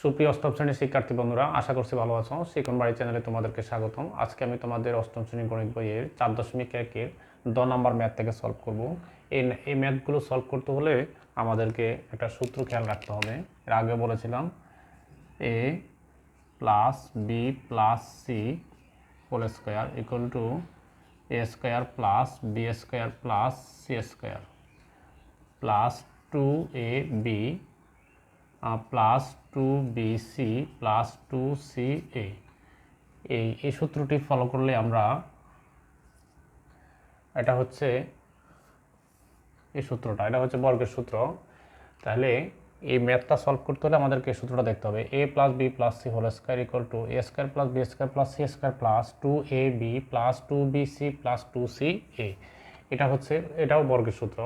সুপ্রিয় অষ্টম শ্রেণির শিক্ষার্থী বন্ধুরা, আশা করছি ভালো আছো। শিকন বাড়ি চ্যানেলে তোমাদেরকে স্বাগতম। আজকে আমি তোমাদের অষ্টম শ্রেণির গণিত বইয়ের চার দশমিক একের দ নাম্বার ম্যাথ থেকে সলভ করব। এই এই ম্যাথগুলো সলভ করতে হলে আমাদেরকে একটা সূত্র খেয়াল রাখতে হবে। এর আগে বলেছিলাম, A plus B plus C whole square equal to A square plus B square plus C square plus two A B plus two B C plus two C A এই এই সূত্রটি ফলো করলে আমরা এটা হচ্ছে এই সূত্রটা, এটা হচ্ছে বর্গের সূত্র। তাহলে এই ম্যাথটা সলভ করতে হলে আমাদেরকে সূত্রটা দেখতে হবে। A plus B plus C whole square equal to A square plus B square plus C square plus two A B plus two B C plus two C A এটা হচ্ছে, এটাও বর্গের সূত্র।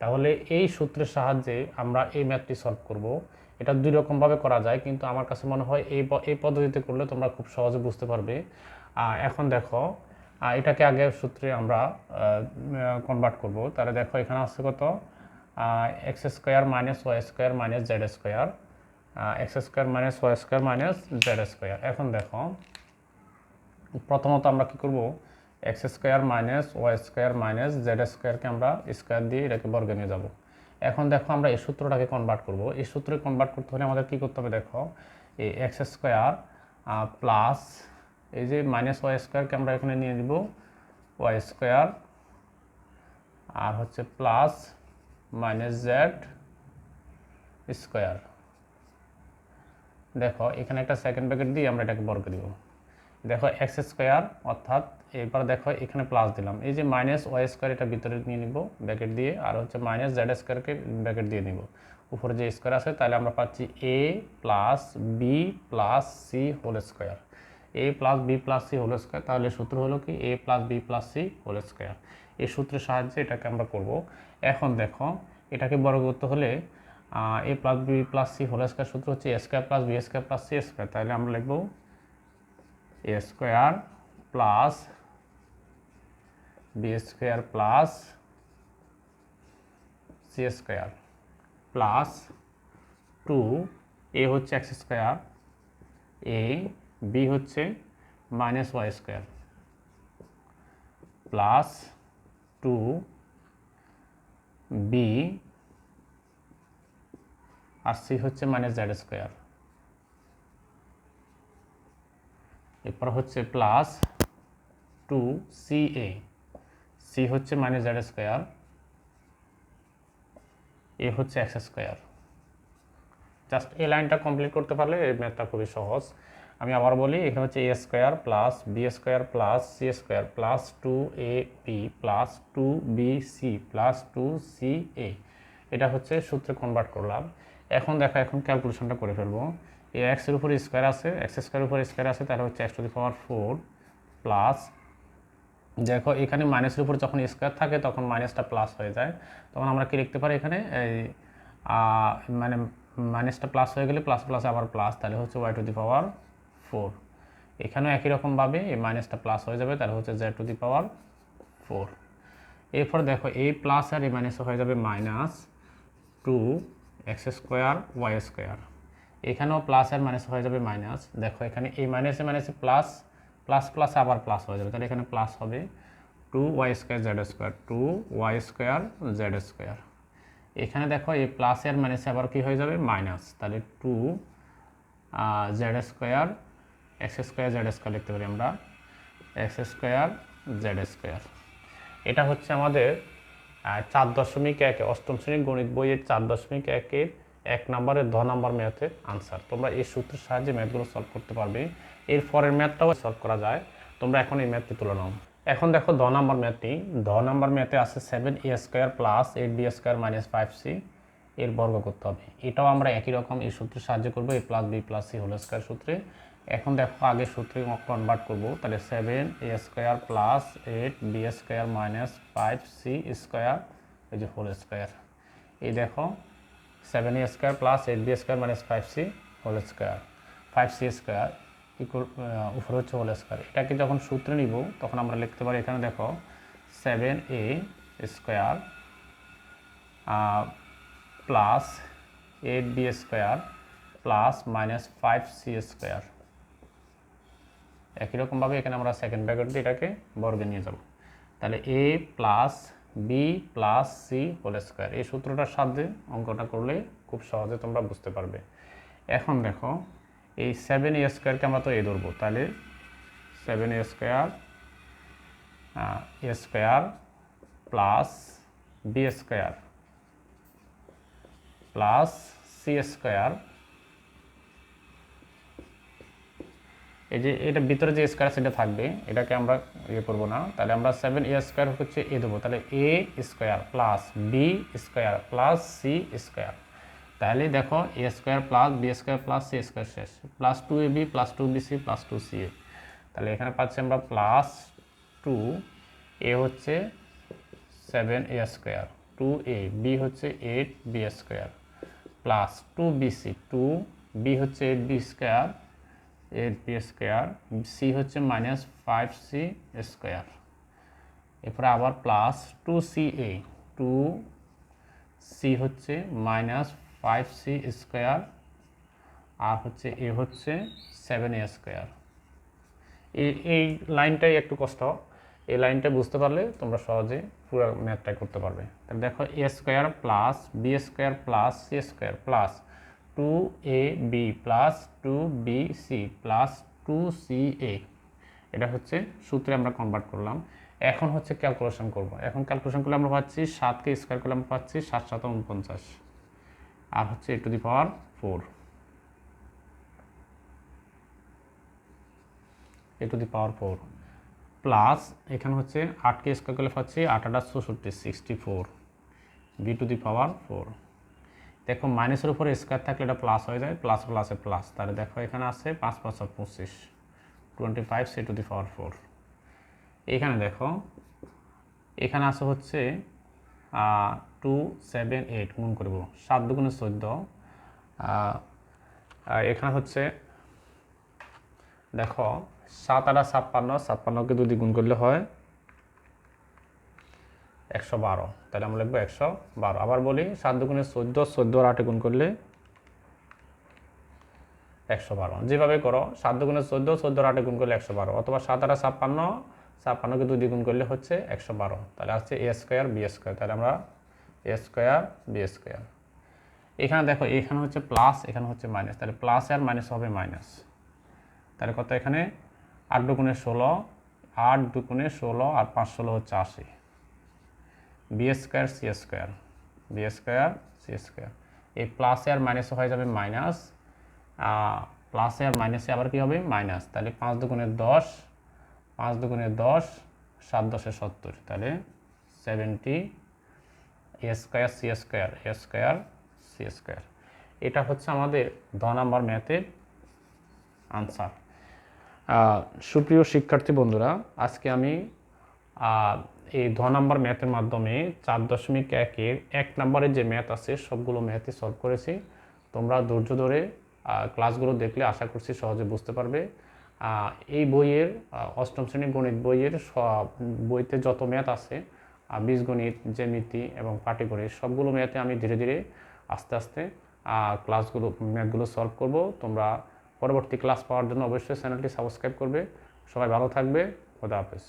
তাহলে এই সূত্রের সাহায্যে আমরা এই ম্যাথটি সলভ করব। এটা দুই রকমভাবে করা যায়, কিন্তু আমার কাছে মনে হয় এই এই পদ্ধতিতে করলে তোমরা খুব সহজে বুঝতে পারবে। এখন দেখো এটাকে আগে সূত্রে আমরা কনভার্ট করব। তাহলে দেখো, এখানে আসছে কত? X square minus Y square minus Z square X square minus Y square minus Z square এখন দেখো, প্রথমত আমরা কি করব? X square minus Y square minus Z স্কোয়ারকে আমরা স্কোয়ার দিয়ে এটাকে বর্গে নিয়ে যাব। এখন দেখো আমরা এই সূত্রটাকে কনভার্ট করব। এই সূত্রে কনভার্ট করতে হলে আমাদের কি করতে হবে দেখো? এই এক্স স্কোয়ার প্লাস এই যে মাইনাস ওয়াই স্কোয়ারকে আমরা এখানে নিয়ে নিব। ওয়াই স্কোয়ার আর হচ্ছে প্লাস মাইনাস জেড স্কোয়ার দেখো, এখানে একটা সেকেন্ড ব্র্যাকেট দিয়ে আমরা এটাকে বর্গ দিব। দেখো এক্স স্কোয়ার অর্থাৎ এবার দেখো এখানে প্লাস দিলাম। এই যে মাইনাস ওয়াই স্কোয়ার এটা ভিতরে নিয়ে নিব ব্র্যাকেট দিয়ে, আর হচ্ছে মাইনাস জেড স্কোয়ারকে ব্র্যাকেট দিয়ে নিব। উপরে যে স্কোয়ার আছে, তাহলে আমরা পাচ্ছি A plus B plus C whole square A plus B plus C whole square তাহলে সূত্র হলো কি? A plus B plus C whole square এই সূত্রের সাহায্যে এটাকে আমরা করব। এখন দেখো, এটাকে বড় করতে হলে A plus B plus C whole square সূত্র হচ্ছে A square plus B square plus C square তাহলে আমরা লিখব A square plus B square plus C square plus two A হচ্ছে এক্স স্কোয়ার এ বি হচ্ছে minus Y square plus two B আর C হচ্ছে minus Z square এরপর হচ্ছে plus two C A C হচ্ছে minus Z square A হচ্ছে X square just এই লাইনটা complete করতে পারলে এই ম্যাথটা খুবই সহজ। আমি আবার বলি, এখানে হচ্ছে A square plus B square plus C square plus two A B plus two B C plus two C A এটা হচ্ছে সূত্রে কনভার্ট করলাম। এখন দেখো, এখন ক্যালকুলেশনটা করে ফেলব। এ এক্সের উপর স্কোয়ার আছে এক্স স্কোয়ার উপর স্কোয়ার আছে, তাহলে হচ্ছে X to the power four plus দেখো, এখানে মাইনাসের উপর যখন স্কোয়ার থাকে, তখন মাইনাসটা প্লাস হয়ে যায়। তখন আমরা কি লিখতে পারি এখানে? এই মানে মাইনাসটা প্লাস হয়ে গেলে প্লাস প্লাস আবার প্লাস তাহলে হচ্ছে Y to the power four এখানেও একই রকমভাবে এই মাইনাসটা প্লাস হয়ে যাবে, তাহলে হচ্ছে Z to the power four এরপর দেখো এই প্লাস আর এই মাইনাস হয়ে যাবে minus two X square Y square এখানেও প্লাস আর মাইনাস হয়ে যাবে মাইনাস দেখো, এখানে এই মাইনাসে মাইনাসে প্লাস প্লাস প্লাস আবার প্লাস হয়ে যাবে। তাহলে এখানে প্লাস হবে two Y square Z square two Y square Z square এখানে দেখো এই প্লাস আর মাইনাসে আবার কি হয়ে যাবে? মাইনাস তাহলে two Z square X square Z square লিখতে পারি আমরা। এক্স স্কোয়ার জেড স্কোয়ার এটা হচ্ছে আমাদের চার দশমিক এক, অষ্টম শ্রেণির গণিত বইয়ের চার দশমিক একের এক নম্বরের দ নম্বর ম্যাথের আনসার। তোমরা এই সূত্রের সাহায্যে ম্যাথগুলো সলভ করতে পারবে। এর পরের ম্যাথটাও সলভ করা যায়। তোমরা এখন এই ম্যাথটি তুলে নাও। এখন দেখো দ নম্বর ম্যাথটি। দ নম্বর ম্যাথে আছে seven A square plus eight B square minus five C এর বর্গ করতে হবে। এটাও আমরা একই রকম এই সূত্রের সাহায্য করব A plus B plus C whole square সূত্রে। এখন দেখো আগে সূত্রে কনভার্ট করব। তাহলে seven A square plus eight B square minus five C square এই যে হোল স্কোয়ার এই দেখো seven A square plus eight B square minus five C whole square five C square equal উপরে হচ্ছে হোল স্কোয়ার এটাকে যখন সূত্রে নিব, তখন আমরা লিখতে পারি এখানে দেখো seven A square plus eight B square plus minus five C square একই রকমভাবে এখানে আমরা সেকেন্ড ব্র্যাকেট দিয়ে এটাকে বর্গে নিয়ে যাব। তাহলে A plus B plus C whole square এই সূত্রটার সাহায্যে অঙ্কটা করলে খুব সহজে তোমরা বুঝতে পারবে। এখন দেখো, এই সেভেন এ স্কোয়ারকে আমরা তো এ ধরবো। তাহলে seven A square A square plus B square plus C square এই যে এটা ভিতরে যে স্কোয়ার সেটা থাকবে, এটাকে আমরা ইয়ে করব না। তাহলে আমরা সেভেন এ স্কোয়ার হচ্ছে এ দেবো। তাহলে A square plus B square plus C square তাহলে দেখো A square plus B square plus C square শেষ। Plus two A B plus two B C plus two C A তাহলে এখানে পাচ্ছি আমরা প্লাস টু এ হচ্ছে seven A square two A B হচ্ছে eight B square plus two B C two B হচ্ছে eight B square eight B square C হচ্ছে minus five C square এরপরে আবার plus two C A two C হচ্ছে minus five C square আর হচ্ছে A হচ্ছে seven A square এই লাইনটাই একটু কষ্ট, এই লাইনটা বুঝতে পারলে তোমরা সহজে পুরো ম্যাথটাই করতে পারবে। তাহলে দেখো A square plus B square plus C square plus two A B plus two B C plus two C A এটা হচ্ছে সূত্রে আমরা কনভার্ট করলাম। এখন হচ্ছে ক্যালকুলেশন করব। এখন ক্যালকুলেশন করলে আমরা পাচ্ছি সাতকে স্কোয়ার করলে আমরা পাচ্ছি সাত সাত উনপঞ্চাশ। আর হচ্ছে A to the power four A to the power four plus এখানে হচ্ছে আটকে স্কোয়ার করলে পাচ্ছি আট আট চৌষট্টি sixty four B to the power four দেখো মাইনাসের উপরে স্কোয়ার থাকলে এটা প্লাস হয়ে যায় প্লাস প্লাসে প্লাস তাহলে দেখো এখানে আছে পাঁচ পাঁচ পঁচিশ। Twenty five C to the power four এখানে দেখো, এখানে আছে হচ্ছে টু সেভেন এইট গুণ করব সাত দুগুণে চোদ্দ। এখানে হচ্ছে, দেখো, সাত আটা ছাপ্পান্ন, ছাপ্পান্নকে দুই গুণ করলে হয় একশো বারো। তাহলে আমরা লিখব একশো বারো। আবার বলি, সাত দুগুণে চোদ্দ চোদ্দ আর আটে গুণ করলে একশো বারো। যেভাবে করো, সাত দুগুণে চোদ্দ চোদ্দ আর আটে গুণ করলে একশো বারো। অথবা সাত আটা ছাপ্পান্ন, ছাপ্পান্নকে দুই গুণ করলে হচ্ছে একশো বারো। তাহলে আসছে এ স্কোয়ার, বি স্কোয়ার। তাহলে আমরা এ স্কোয়ার, বি স্কোয়ার। এখানে দেখো, এখানে হচ্ছে প্লাস, এখানে হচ্ছে মাইনাস। তাহলে প্লাস আর মাইনাস হবে মাইনাস। তাহলে কত এখানে? আট দুগুণে ষোলো, আট দুগুণে ষোলো, আর পাঁচ ষোলো হচ্ছে আশি। B square C square B square C square এই প্লাসে আর মাইনাসে হয়ে যাবে মাইনাস প্লাসে আর মাইনাসে আবার কী হবে? মাইনাস তাহলে পাঁচ দুগুণে দশ, পাঁচ দুগুণে দশ, সাত দশে সত্তর। তাহলে seventy A square C square A square C square এটা হচ্ছে আমাদের দ নাম্বার ম্যাথের আনসার সুপ্রিয় শিক্ষার্থী বন্ধুরা, আজকে আমি এই ধ নাম্বার ম্যাথের মাধ্যমে চার দশমিক একের এক নম্বরের যে ম্যাথ আছে, সবগুলো ম্যাথই সলভ করেছি। তোমরা ধৈর্য ধরে ক্লাসগুলো দেখলে আশা করছি সহজে বুঝতে পারবে। এই বইয়ের অষ্টম শ্রেণির গণিত বইয়ের সব বইতে যত ম্যাথ আছে বীজগণিত, জ্যামিতি এবং পাটিগণিত সবগুলো ম্যাথে আমি ধীরে ধীরে আস্তে আস্তে ক্লাসগুলো, ম্যাথগুলো সলভ করব। তোমরা পরবর্তী ক্লাস পাওয়ার জন্য অবশ্যই চ্যানেলটি সাবস্ক্রাইব করবে। সবাই ভালো থাকবে। খোদা হাফেজ।